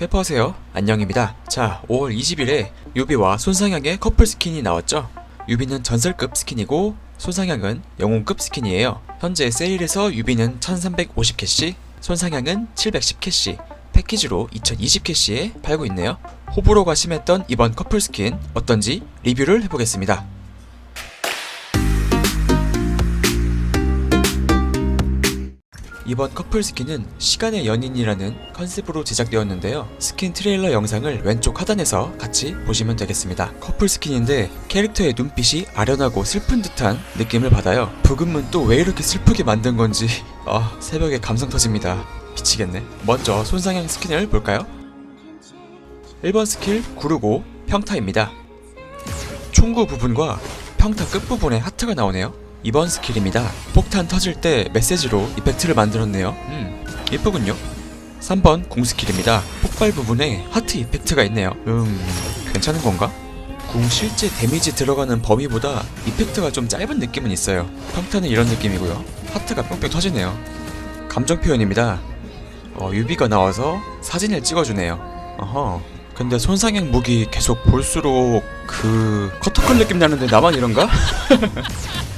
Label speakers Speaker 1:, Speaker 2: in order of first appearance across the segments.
Speaker 1: 캐퍼하세요. 안녕입니다. 자, 5월 20일에 유비와 손상향의 커플 스킨이 나왔죠. 유비는 전설급 스킨이고 손상향은 영웅급 스킨이에요. 현재 세일에서 유비는 1350캐시, 손상향은 710캐시, 패키지로 2020캐시에 팔고 있네요. 호불호가 심했던 이번 커플 스킨 어떤지 리뷰를 해보겠습니다. 이번 커플 스킨은 시간의 연인이라는 컨셉으로 제작되었는데요. 스킨 트레일러 영상을 왼쪽 하단에서 같이 보시면 되겠습니다. 커플 스킨인데 캐릭터의 눈빛이 아련하고 슬픈 듯한 느낌을 받아요. 부금은 또 왜 이렇게 슬프게 만든 건지 아 새벽에 감성 터집니다. 미치겠네. 먼저 손상향 스킨을 볼까요? 1번 스킬 구르고 평타입니다. 총구 부분과 평타 끝부분에 하트가 나오네요. 2번 스킬입니다. 폭탄 터질 때 메시지로 이펙트를 만들었네요. 음, 예쁘군요. 3번 궁 스킬입니다. 폭발 부분에 하트 이펙트가 있네요. 음, 괜찮은 건가? 궁 실제 데미지 들어가는 범위보다 이펙트가 좀 짧은 느낌은 있어요. 평타는 이런 느낌이고요. 하트가 뿅뿅 터지네요. 감정 표현입니다. 어, 유비가 나와서 사진을 찍어주네요. 어허. 근데 손상형 무기 계속 볼수록 그 커터컬 느낌 나는데 나만 이런가?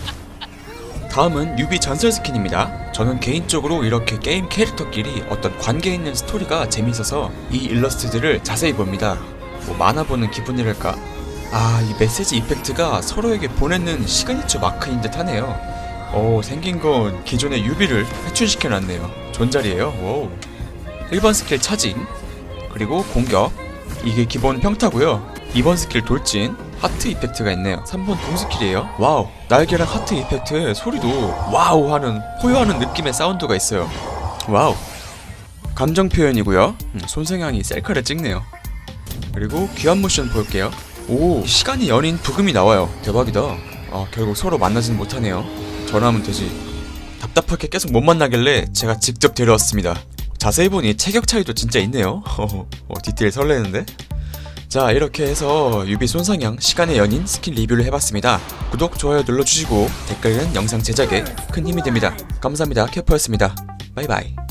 Speaker 1: 다음은 유비 전설 스킨입니다. 저는 개인적으로 이렇게 게임 캐릭터끼리 어떤 관계 있는 스토리가 재밌어서 이 일러스트들을 자세히 봅니다. 뭐 만화 보는 기분이랄까? 아, 이 메시지 이펙트가 서로에게 보내는 시그니처 마크인 듯 하네요. 오, 생긴 건 기존의 유비를 회춘시켜 놨네요. 존잘이에요. 오. 1번 스킬 차징, 그리고 공격. 이게 기본 평타고요. 2번 스킬 돌진, 하트 이펙트가 있네요. 3번 공 스킬이에요. 와우, 날개랑 하트 이펙트 소리도 와우 하는 포효하는 느낌의 사운드가 있어요. 와우. 감정 표현이고요. 음, 손생양이 셀카를 찍네요. 그리고 귀한 모션 볼게요. 오, 시간이 연인 부금이 나와요. 대박이다. 아, 결국 서로 만나진 못하네요. 전화하면 되지. 답답하게 계속 못 만나길래 제가 직접 데려왔습니다. 자세히 보니 체격 차이도 진짜 있네요. 어, 디테일 설레는데? 자 이렇게 해서 유비 손상향 시간의 연인 스킨 리뷰를 해봤습니다. 구독, 좋아요 눌러주시고 댓글은 영상 제작에 큰 힘이 됩니다. 감사합니다. 캐퍼였습니다. 바이바이.